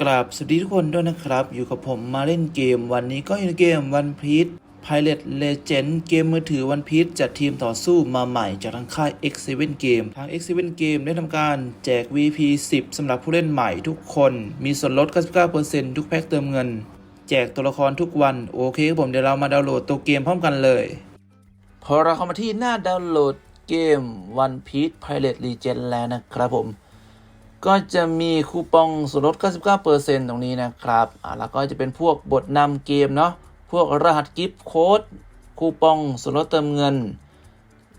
กราบสวัสดีทุกคนด้วยนะครับ อยู่กับผมมาเล่นเกม วันนี้ก็อยู่ในเกมวันพีช Pilot Legend เกมมือถือวันพีชจัดทีมต่อสู้มาใหม่จากทางค่าย X7 Game ทาง X7 Game ได้ทำการแจก VP 10สำหรับผู้เล่นใหม่ทุกคน มีส่วนลด 99%ทุกแพ็คเติมเงิน แจกตัวละครทุกวัน โอเคครับผมเดี๋ยวเรามาดาวน์โหลดตัวเกมพร้อมกันเลย พอเราเข้ามาที่หน้าดาวน์โหลดเกม One Piece Pilot Legend แล้วนะครับผม ก็จะมีคูปองส่วนลด 99%ตรงนี้นะครับแล้วก็จะเป็นพวกบทนำเกมเนาะ พวกรหัสกิฟต์โค้ด คูปองส่วนลดเติมเงิน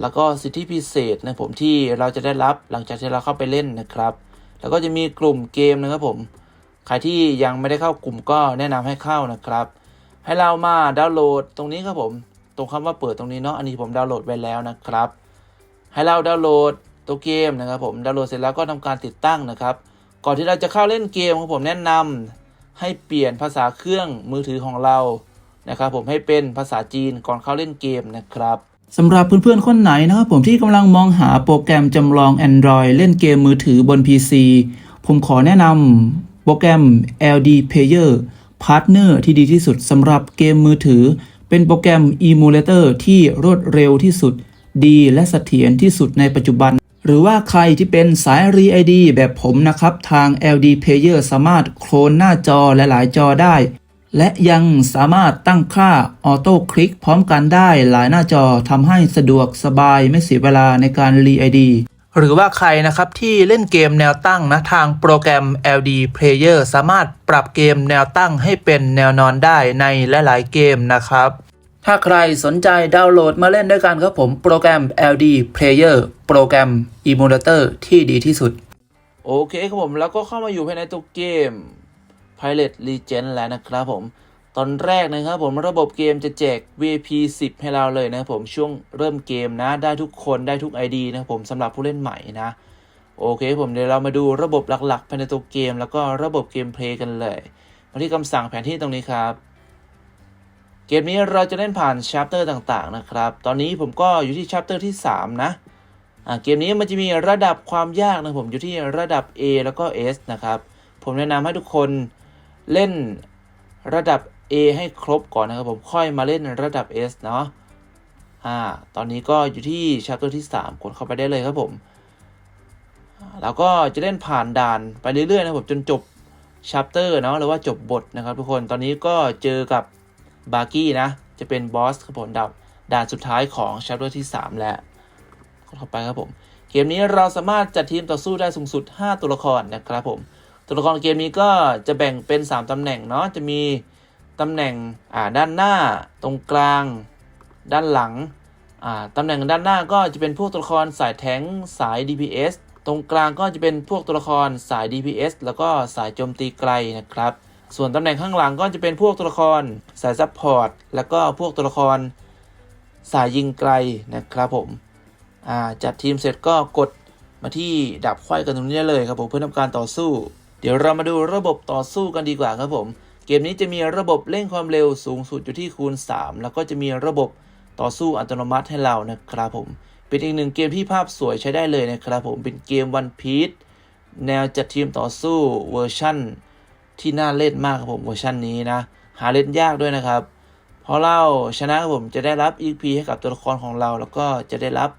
แล้วก็สิทธิพิเศษนะผมที่เราจะได้รับหลังจากที่เราเข้าไปเล่นนะครับ แล้วก็จะมีกลุ่มเกมนะครับผม ใครที่ยังไม่ได้เข้ากลุ่มก็แนะนำให้เข้านะครับ ให้เรามาดาวน์โหลดตรงนี้ครับผม ตรงคำว่าเปิดตรงนี้เนาะ อันนี้ผมดาวน์โหลดไว้แล้วนะครับ ให้เราดาวน์โหลด ตัวเกมนะครับผมดาวน์โหลดเสร็จแล้วก็ทำการติดตั้งนะครับ ก่อนที่เราจะเข้าเล่นเกมครับผมแนะนำให้เปลี่ยนภาษาเครื่องมือถือของเรานะครับผมให้เป็นภาษาจีนก่อนเข้าเล่นเกมนะครับสำหรับเพื่อนๆ คนไหนนะครับผมที่กำลังมองหาโปรแกรมจำลอง Android เล่นเกมมือถือบน PC ผมขอแนะนำโปรแกรม LD Player Partner ที่ดีที่สุดสำหรับเกมมือถือ เป็นโปรแกรม Emulator ที่รวดเร็วที่สุด ดีและเสถียรที่สุดในปัจจุบัน หรือว่าใครที่เป็นสาย r e ID แบบผมนะครับ ทาง LD Player สามารถโคลนหน้าจอหลายๆจอได้ และยังสามารถตั้งค่าออโต้คลิกพร้อมกันได้หลายหน้าจอทำให้สะดวกสบายไม่เสียเวลาในการ r e ID หรือว่าใครนะครับที่เล่นเกมแนวตั้งนะทางโปรแกรม LD Player สามารถปรับเกมแนวตั้งให้เป็นแนวนอนได้ในหลาย ๆ เกมนะครับ ถ้าใครสนใจดาวน์โหลดมาเล่นด้วยกันครับผมโปรแกรม LD Player โปรแกรม Emulator ที่ดีที่สุด โอเคครับผมแล้วก็เข้ามาอยู่ภายในตัวเกม Pilot Legend แล้วนะครับผม ตอนแรกนะครับผมระบบเกมจะแจก VIP 10 ให้เราเลยนะครับผมช่วงเริ่มเกมนะ ได้ทุกคนได้ทุก ID นะครับผมสำหรับผู้เล่นใหม่นะ โอเคผมเดี๋ยวเรามาดูระบบหลักๆภายในตัวเกม แล้วก็ระบบเกมเพลย์กันเลยมาที่คำสั่งแผนที่ตรงนี้ครับ เกมนี้เราจะเล่นผ่านชัปเตอร์ต่างๆนะครับ ตอนนี้ผมก็อยู่ที่ชัปเตอร์ที่ 3 นะเกมนี้มันจะมีระดับความยากนะผมอยู่ที่ระดับ A แล้วก็ S นะครับ ผมแนะนำให้ทุกคนเล่นระดับ A ให้ครบก่อนนะครับผมค่อยมาเล่นระดับ S เนาะอ่าตอนนี้ก็อยู่ที่ชัปเตอร์ที่ 3 กดเข้าไปได้เลยครับผมแล้วก็จะเล่นผ่านด่านไปเรื่อยๆนะผมจนจบชัปเตอร์เนาะหรือว่าจบบทนะครับทุกคนตอนนี้ก็เจอกับ บาร์กี้นะ จะเป็นบอสครับผมดับด่านสุดท้ายของชัปเตอร์ที่ 3 แล้วกดเข้าไปครับผม เกมนี้เราสามารถจัดทีมต่อสู้ได้สูงสุด 5 ตัวละครนะครับผม ตัวละครเกมนี้ก็จะแบ่งเป็น 3 ตำแหน่งเนาะ จะมีตำแหน่งอ่าด้านหน้า ตรงกลาง ด้านหลังอ่าตำแหน่งด้านหน้าก็จะเป็นพวกตัวละครสายแทงสาย DPS ตรงกลางก็จะเป็นพวกตัวละครสาย DPS แล้วก็สายโจมตีไกลนะครับ ส่วนตำแหน่งข้างหลังก็จะเป็นพวกตัวละครสายซัพพอร์ตแล้วก็พวกตัวละครสายยิงไกลนะครับผมจัดทีมเสร็จก็กดมาที่ดับไขว้กันตรงนี้เลยครับผมเพื่อทำการต่อสู้ เดี๋ยวเรามาดูระบบต่อสู้กันดีกว่าครับผม เกมนี้จะมีระบบเร่งความเร็วสูงสุดอยู่ที่คูณ 3 แล้วก็จะมีระบบต่อสู้อัตโนมัติให้เรานะครับผม เป็นอีกหนึ่งเกมที่ภาพสวยใช้ได้เลยนะครับผมเป็นเกม One Piece แนวจัดทีมต่อสู้เวอร์ชั่น ที่น่าเล่นมากครับผมเวอร์ชันนี้นะ หาเล่นยากด้วยนะครับ เพราะเราชนะครับผมจะได้รับ EP ให้กับตัวละครของเรา แล้วก็จะได้รับ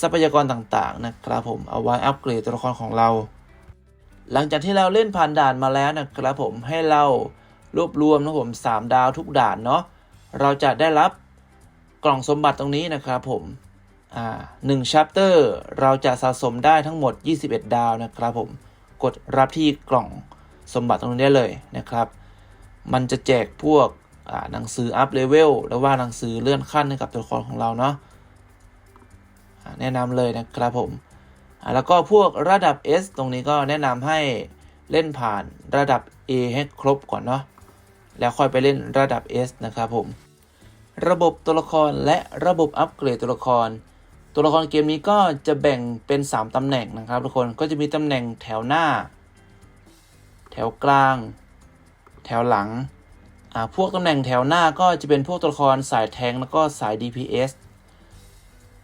ทรัพยากรต่างๆนะครับผมเอาไว้อัปเกรดตัวละครของเรา หลังจากที่เราเล่นผ่านด่านมาแล้วนะครับผมให้เรารวบรวมนะผม3 ดาวทุกด่านเนาะเราจะได้รับกล่องสมบัติตรงนี้นะครับผมอ่าหนึ่งชัปเตอร์เราจะสะสมได้ทั้งหมด 21 ดาวนะครับผม กดรับที่กล่อง สมบัติตรงนี้ได้เลยนะครับ มันจะแจกพวกหนังสืออัพเลเวลหรือว่าหนังสือเลื่อนขั้นให้กับตัวละครของเราเนาะแนะนำเลยนะครับผมแล้วก็พวกระดับ S ตรงนี้ก็แนะนำให้เล่นผ่านระดับ A ให้ครบก่อนเนาะแล้วค่อยไปเล่นระดับ S นะครับผม ระบบตัวละครและระบบอัปเกรดตัวละคร ตัวละครเกมนี้ก็จะแบ่งเป็น 3ตำแหน่งนะครับทุกคนก็จะมีตำแหน่งแถวหน้า แถวกลาง แถวหลังอ่าพวกตำแหน่งแถวหน้าก็จะเป็นพวกตัวละครสายแทงแล้วก็สาย DPS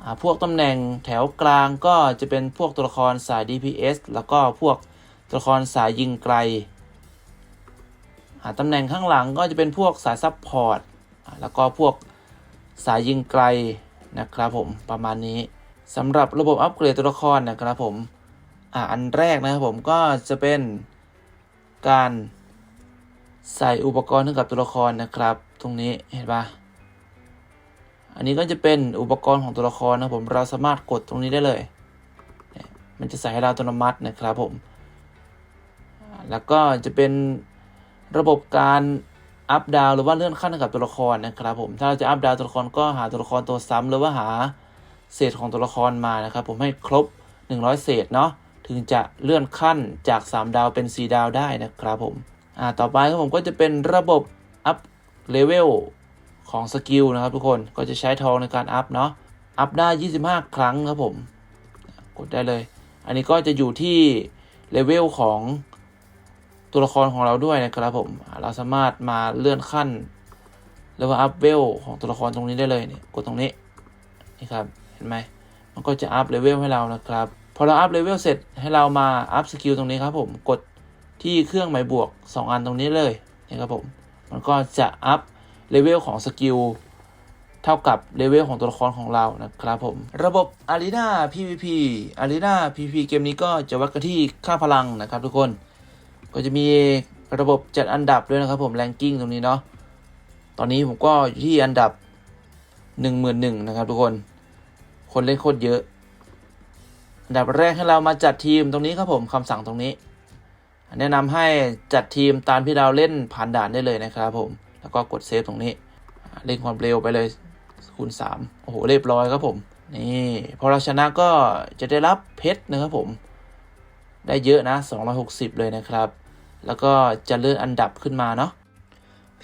อ่าพวกตำแหน่งแถวกลางก็จะเป็นพวกตัวละครสาย DPS แล้วก็พวกตัวละครสายยิงไกลตำแหน่งข้างหลังก็จะเป็นพวกสายซับพอร์ตแล้วก็พวกสายยิงไกลนะครับผมประมาณนี้สำหรับระบบอัปเกรดตัวละครนะครับผมออันแรกนะครับผมก็จะเป็น การใส่อุปกรณ์ให้กับตัวละครนะครับ ตรงนี้เห็นปะอันนี้ก็จะเป็นอุปกรณ์ของตัวละครนะผมเราสามารถกดตรงนี้ได้เลย มันจะใส่ให้เราอัตโนมัตินะครับผม แล้วก็จะเป็นระบบการอัพดาวหรือว่าเลื่อนขั้นให้กับตัวละครนะครับผม ถ้าเราจะอัพดาวตัวละครก็หาตัวละครตัวซ้ำหรือว่าหาเศษของตัวละครมานะครับผมให้ครบ 100 เศษเนาะ ถึงจะเลื่อนขั้นจาก 3 ดาวเป็น 4 ดาวได้นะครับผมอ่าต่อไปครับผมก็จะเป็นระบบอัพเลเวลของสกิลนะครับทุกคนก็จะใช้ทองในการอัพเนาะอัพได้ 25 ครั้งครับผมกดได้เลย อันนี้ก็จะอยู่ที่เลเวลของตัวละครของเราด้วยนะครับผม เราสามารถมาเลื่อนขั้นหรือว่าอัพเวลของตัวละครตรงนี้ได้เลยเนี่ยกดตรงนี้นี่ครับเห็นไหมมันก็จะอัพเลเวลให้เรานะครับ พอเราอัพเลเวลเสร็จให้เรามาอัพสกิลตรงนี้ครับผมกดที่เครื่องหมายบวก 2 อันตรงนี้เลยนะครับผมมันก็จะอัพเลเวลของสกิลเท่ากับเลเวลของตัวละครของเรานะครับผม ระบบ Arena PVP Arena PVP เกมนี้ก็จะวัดกันที่ค่าพลังนะครับทุกคน ก็จะมีระบบจัดอันดับด้วยนะครับผมแรงกิ้งตรงนี้เนาะตอนนี้ผมก็อยู่ที่อันดับ 11,000นะครับทุกคน คนเล่นโคตรเยอะ อันดับแรกให้เรามาจัดทีมตรงนี้ครับผมคำสั่งตรงนี้ แนะนำให้จัดทีมตามที่เราเล่นผ่านด่านได้เลยนะครับผม แล้วก็กดเซฟตรงนี้ เล่นความเร็วไปเลยคูณ3โอ้โหเรียบร้อยครับผม นี่พอเราชนะก็จะได้รับเพชรนะครับผม ได้เยอะนะ 260 เลยนะครับ แล้วก็จะเลื่อนอันดับขึ้นมาเนาะ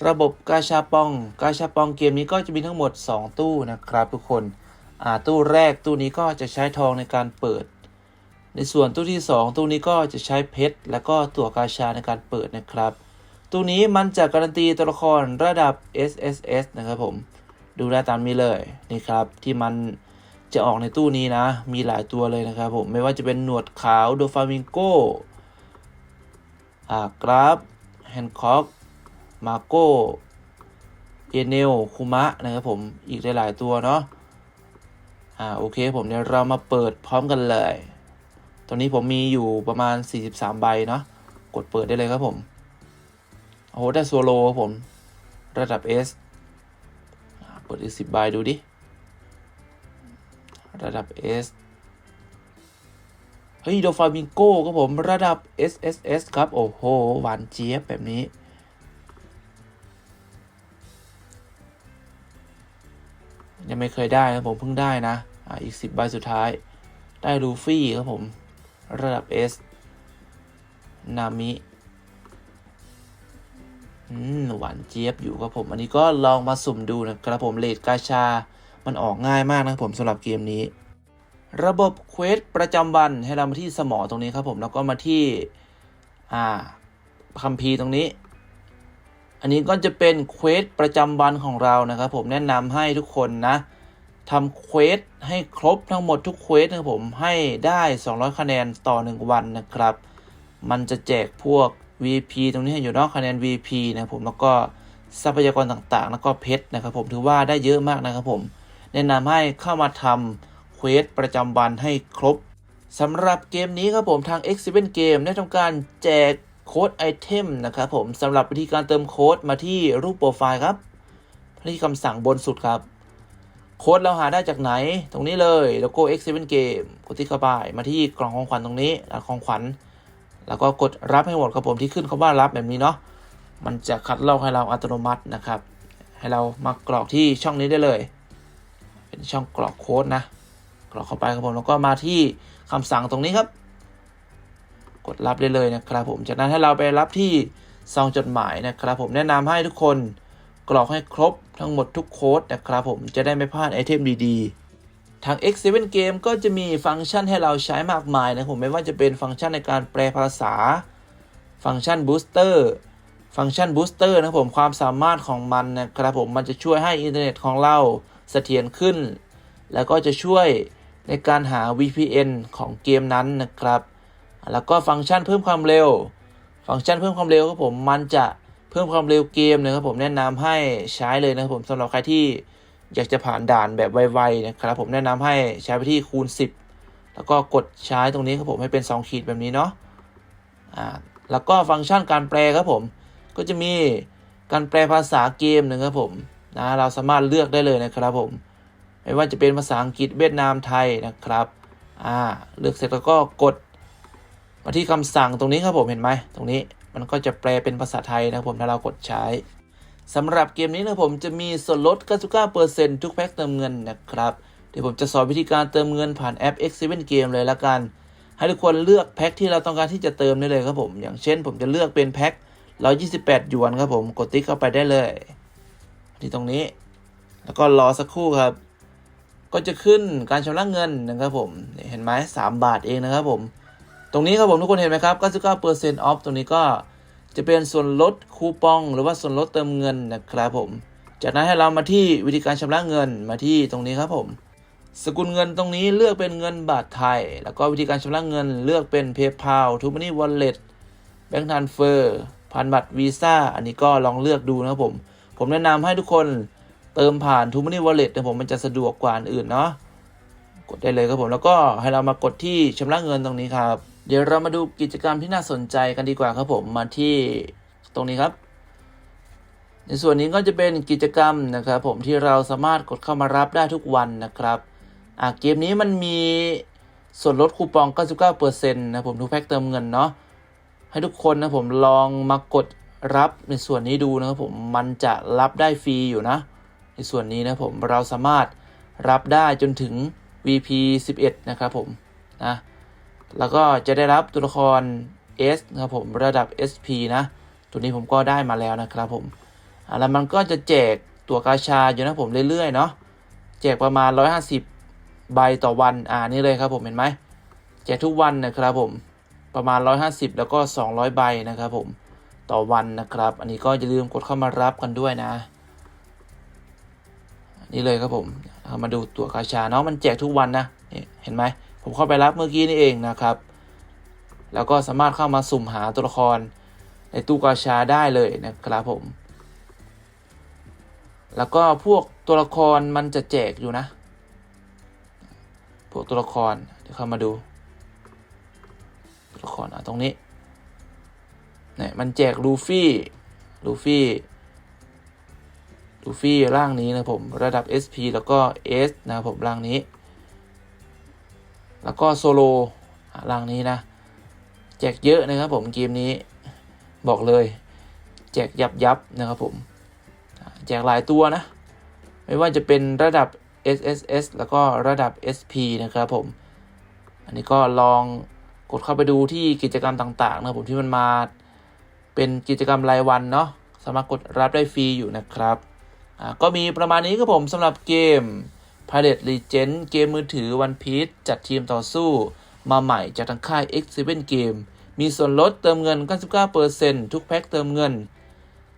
ระบบกาชาปอง กาชาปองเกมนี้ก็จะมีทั้งหมด 2 ตู้นะครับทุกคนอ่าตู้แรกตู้นี้ก็จะใช้ทองในการเปิด ในส่วนตู้ที่ 2 ตู้นี้ก็จะใช้เพชรแล้วก็ตัวกาชาในการเปิดนะครับ ตู้นี้มันจะการันตีตัวละครระดับ SSS นะครับผม ดูได้ตามนี้เลยนี่ครับที่มันจะออกในตู้นี้นะ มีหลายตัวเลยนะครับผม ไม่ว่าจะเป็นหนวดขาวโดฟามิงโกอากราฟแฮนคอกมาโกเอเนลคุมะนะครับผม อีกหลาย ๆ ตัวเนาะ อ่า โอเค ผมเดี๋ยวเรามาเปิดพร้อมกันเลย ตอนนี้ผมมีอยู่ประมาณ 43 ใบเนาะกดเปิดได้เลยครับผม โอ้โห ได้โซโลครับผม ระดับ S อ่าเปิดอีกสิบใบดูดิ ระดับ S เฮ้ยโดฟามิงโก้ครับผมระดับ SSS ครับ โอ้โห หวานเจี๊ยบแบบนี้ ยังไม่เคยได้นะผมเพิ่งได้นะ อ่าอีกสิบใบสุดท้าย ได้ลูฟี่ครับผม ระดับ S นามิหวานเจี๊ยบอยู่ครับผม อันนี้ก็ลองมาสุ่มดูนะครับผมเลดกาชา มันออกง่ายมากนะครับผมสำหรับเกมนี้ ระบบเควสประจำวันให้เรามาที่สมอตรงนี้ครับผมแล้วก็มาที่อ่าคัมภีร์ตรงนี้ อันนี้ก็จะเป็นเควสประจำวันของเรานะครับผมแนะนำให้ทุกคนนะ ทำเควสให้ครบทั้งหมดทุกเควสนะครับผมให้ได้ 200 คะแนนต่อ 1 วันนะครับ มันจะแจกพวก VP ตรงนี้อยู่นอกคะแนน VP นะผมแล้วก็ทรัพยากรต่างๆ แล้วก็เพชรนะครับผมถือว่าได้เยอะมากนะครับผมแนะนำให้เข้ามาทำเควสประจำวันให้ครบสำหรับเกมนี้ครับผมทาง X7 Game ได้ทำการแจกโค้ดไอเทมนะครับผมสำหรับวิธีการเติมโค้ดมาที่รูปโปรไฟล์ครับที่คำสั่งบนสุดครับ โค้ดเราหาได้จากไหน ตรงนี้เลยโลโก้ X7 Game กดที่เข้าไปมาที่กล่องของขวัญตรงนี้รหัสของขวัญ แล้วก็กดรับให้หมดครับผมที่ขึ้นคำว่ารับแบบนี้เนาะมันจะคัดลอกให้เราอัตโนมัตินะครับ ให้เรามากรอกที่ช่องนี้ได้เลย เป็นช่องกรอกโค้ดนะ กรอกเข้าไปครับผมแล้วก็มาที่คำสั่งตรงนี้ครับ กดรับได้เลยนะครับผมจากนั้นให้เราไปรับที่ซองจดหมายนะครับผมแนะนำให้ทุกคน กรอกให้ครบทั้งหมดทุกโค้ดนะครับผมจะได้ไม่พลาดไอเทมดีๆ ทาง X7 Game ก็จะมีฟังก์ชันให้เราใช้มากมายนะผมไม่ว่าจะเป็นฟังก์ชันในการแปลภาษา ฟังก์ชันบูสเตอร์ฟังก์ชันบูสเตอร์นะผมความสามารถของมันนะครับผมมันจะช่วยให้อินเทอร์เน็ตของเราเสถียรขึ้น แล้วก็จะช่วยในการหา VPN ของเกมนั้นนะครับ แล้วก็ฟังก์ชันเพิ่มความเร็ว ฟังก์ชันเพิ่มความเร็วครับผมมันจะ พิ่มความเร็วเกมนะครับผมแนะนำให้ใช้เลยนะครับผมสำหรับใครที่อยากจะผ่านด่านแบบไวๆนะครับผมแนะนำให้ใช้ไปที่คูณ 10 แล้วก็กดใช้ตรงนี้ครับผมให้เป็น 2 ขีดแบบนี้เนาะอ่าแล้วก็ฟังก์ชันการแปลครับผม ก็จะมีการแปลภาษาเกมนะครับผมนะเราสามารถเลือกได้เลยนะครับผม ไม่ว่าจะเป็นภาษาอังกฤษเวียดนามไทยนะครับอ่าเลือกเสร็จแล้วก็กดมาที่คำสั่งตรงนี้ครับผมเห็นไหมตรงนี้ มันก็จะแปลเป็นภาษาไทยนะครับผมถ้าเรากดใช้สำหรับเกมนี้นะผมจะมีส่วนลด 99%ทุกแพ็คเติมเงินนะครับ เดี๋ยวผมจะสอนวิธีการเติมเงินผ่านแอป X7 Game เลยละกัน ให้ทุกคนเลือกแพ็คที่เราต้องการที่จะเติมได้เลยครับผม อย่างเช่น ผมจะเลือกเป็นแพ็ค128หยวนครับผม กดติ๊กเข้าไปได้เลย ที่ตรงนี้ แล้วก็รอสักครู่ครับ ก็จะขึ้นการชำระเงินนะครับผม เห็นไหม3บาทเองนะครับผม ตรงนี้ครับผมทุกคนเห็นไหมครับ 99% off ตรงนี้ก็จะเป็นส่วนลดคูปอง หรือว่าส่วนลดเติมเงินนะครับผม จากนั้นให้เรามาที่วิธีการชำระเงินมาที่ตรงนี้ครับผม สกุลเงินตรงนี้เลือกเป็นเงินบาทไทย แล้วก็วิธีการชำระเงินเลือกเป็น PayPal t o m o n e y Wallet Bank Transfer ผ่านบัตรวีซ่าอันนี้ก็ลองเลือกดูนะครับผม ผมแนะนำให้ทุกคนเติมผ่าน t o m o n e y Wallet นะผมมันจะสะดวกกว่าอื่นเนาะกดได้เลยครับผมแล้วก็ให้เรามากดที่ชำระเงินตรงนี้ครับ เดี๋ยวเรามาดูกิจกรรมที่น่าสนใจกันดีกว่าครับผมมาที่ตรงนี้ครับ ในส่วนนี้ก็จะเป็นกิจกรรมนะครับ ผมที่เราสามารถกดเข้ามารับได้ทุกวันนะครับอะเกมนี้มันมีส่วนลดคูปอง 99%นะผมทุกแพ็คเติมเงินเนาะให้ทุกคนนะผมลองมากดรับในส่วนนี้ดูนะครับผมมันจะรับได้ฟรีอยู่นะ ในส่วนนี้นะผมเราสามารถรับได้จนถึง VP 11 นะครับผมนะ แล้วก็จะได้รับตัวละคร S นะครับผมระดับ SP นะ ตัวนี้ผมก็ได้มาแล้วนะครับผมแล้วมันก็จะแจกตัวกาชาอยู่นะผมเรื่อยๆเนาะแจกประมาณ 150 ใบต่อวันอ่านี่เลยครับผมเห็นไหมแจกทุกวันนะครับผมประมาณ 150 แล้วก็ 200 ใบนะครับผมต่อวันนะครับ อันนี้ก็อย่าลืมกดเข้ามารับกันด้วยนะ นี่เลยครับผมเอามาดูตัวกาชาเนาะมันแจกทุกวันนะนเห็นไหม ผมเข้าไปรับเมื่อกี้นี่เองนะครับ แล้วก็สามารถเข้ามาสุ่มหาตัวละครในตู้กาชาได้เลยนะครับผม แล้วก็พวกตัวละครมันจะแจกอยู่นะ พวกตัวละครเดี๋ยวเข้ามาดู ตัวละครอะตรงนี้เนี่ยมันแจกลูฟี่ ลูฟี่ ลูฟี่ร่างนี้นะผมระดับ SP แล้วก็ S นะผมร่างนี้ แล้วก็โซโลร่างนี้นะ แจกเยอะนะครับผมเกมนี้บอกเลย แจกยับยับนะครับผม แจกหลายตัวนะ ไม่ว่าจะเป็นระดับ SSS แล้วก็ระดับ SP นะครับผม อันนี้ก็ลองกดเข้าไปดูที่กิจกรรมต่างๆนะครับผมที่มันมาเป็นกิจกรรมรายวันเนาะสามารถกดรับได้ฟรีอยู่นะครับ ก็มีประมาณนี้ครับผมสำหรับเกม Pirate Legend เกมมือถือ One Piece จัดทีมต่อสู้ มาใหม่จากทางค่าย X7 Game มีส่วนลดเติมเงิน 99%ทุกแพ็คเติมเงิน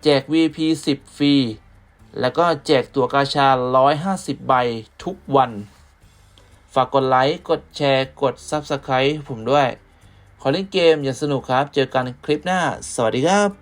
แจก VP 10 ฟรี แล้วก็แจกตั๋วกาชา 150 ใบทุกวัน ฝากกดไลค์ กดแชร์ กด Subscribe ผมด้วย ขอเล่นเกมอย่างสนุกครับ เจอกันคลิปหน้า สวัสดีครับ